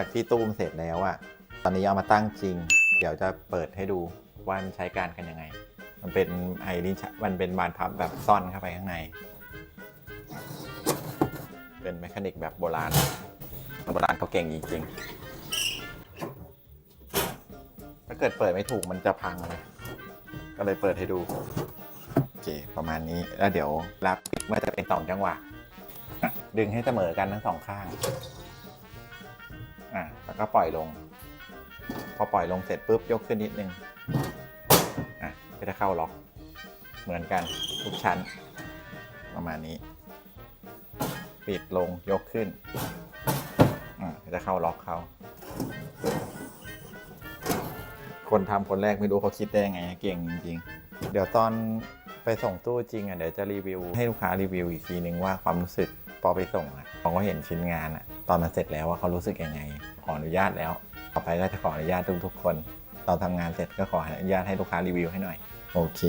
จากที่ตู้มเสร็จแล้วอะตอนนี้เอามาตั้งจริง เดี๋ยวจะเปิดให้ดูว่ามันใช้การกันยังไง มันเป็นไอรินชมันเป็นบานพับแบบซ่อนเข้าไปข้างใน เป็นแมคานิกแบบโบราณโบราณเขาเก่งจริงๆ ถ้าเกิดเปิดไม่ถูกมันจะพังเลยก็เลยเปิดให้ดู โอเค ประมาณนี้ แล้วเดี๋ยวรับเมื่อจะเป็นสองจังหวะ ดึงให้เสมอกันทั้งสองข้าง อะแล้วก็ปล่อยลง พอปล่อยลงเสร็จปุ๊บยกขึ้นนิดนึงอะก็จะเข้าล็อกเหมือนกันทุกชั้น ประมาณนี้ ปิดลงยกขึ้นอะจะเข้าล็อกเขาคนทำคนแรกไม่รู้เขาคิดได้ยังไงเก่งจริง ๆ เดี๋ยวตอนไปส่งตู้จริงอะเดี๋ยวจะรีวิว ให้ลูกค้ารีวิวอีกทีนึงว่าความรู้สึกพอไปส่งอะพอเขาเห็นชิ้นงานอะ ตอนมันเสร็จแล้วว่าเขารู้สึกยังไง ขออนุญาตแล้ว ต่อไปก็จะขออนุญาตทุกๆคน ตอนทำงานเสร็จก็ขออนุญาตให้ลูกค้ารีวิวให้หน่อย โอเค